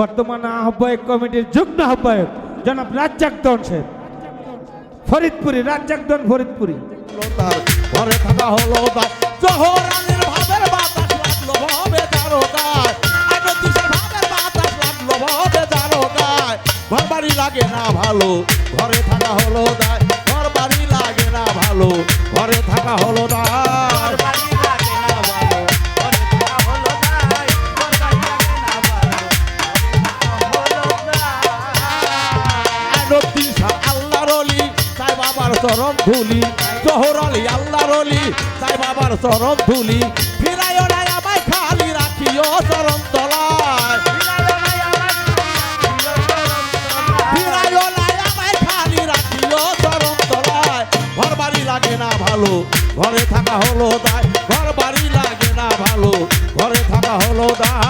বর্তমান আহ্বায়ক কমিটির যুগ্ম আহ্বায়ক জনাব রাজ্জাক দন সাহেব। ফরিদপুরি, রাজ্জাক দন ফরিদপুরি। ঘর বাড়ি লাগে না ভালো, ঘরে থাকা হলো দায় ঘর বাড়ি লাগে না ভালো, ঘরে থাকা হলো দায় চরণ ধুলি জহর আলী, আল্লাহর অলি সাই বাবার চরণ ধুলি। আমায়, খালি রাখিও চরণ তলায়। তলায়। ঘর বাড়ি লাগে না ভালো, ঘরে থাকা হলো দায়। ঘর বাড়ি লাগে না ভালো, ঘরে থাকা হলো দায়।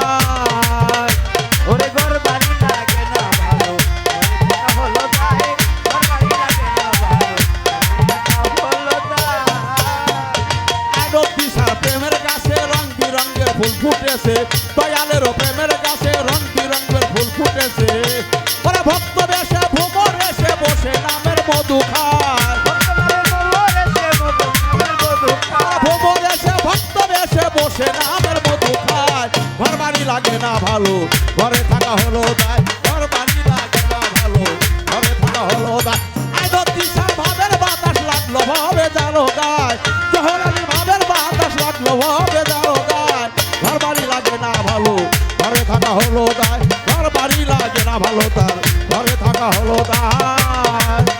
ফুটেছে, দয়ালের প্রেমের গাছে রং বিরঙ্গের ফুল ফুটেছে। ওরা ভক্ত বেশে ভ্রমর এসে বসে নামের মধু খায় ভক্তমানের মোরে সে মতো আমার বধূ ওরা ভ্রমর এসে মধু খায় ঘর বাড়ি লাগে না ভালো, ঘরে থাকা হলো দায় বাড়ি লাগে না ভালো তার ঘরে থাকা হলো তাই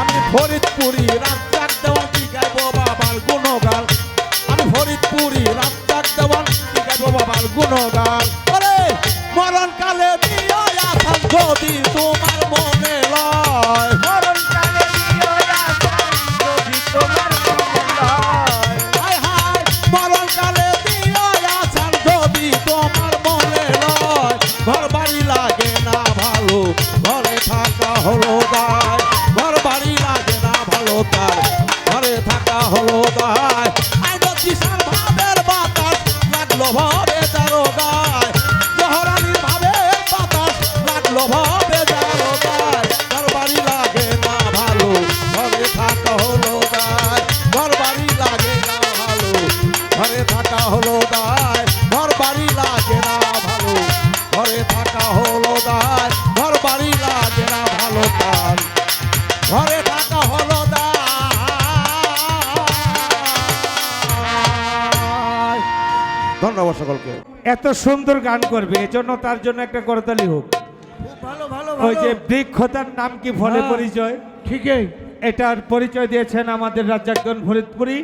আমি ফরিদপুরি রাজ্জাক দেওয়ান কি গাইব বাবার গুণগান। আমি ফরিদপুরি রাজ্জাক দেওয়ান কি গাইব বাবার গুণগান। আসান যদি ঘরে থাকা হলো দায় ঘর বাড়ি লাগে না ভালো তার। ঘরে থাকা হলো দায় ধন্যবাদ সকলকে। এত সুন্দর গান করবে এজন্য তার জন্য একটা করতালি হোক। ভালো ভালো ওই যে বৃক্ষতার নাম কি ফলে হ্যাঁ। পরিচয়? ঠিকই। এটার পরিচয় দিয়েছেন আমাদের রাজ্জাকগণ ফরিদপুরি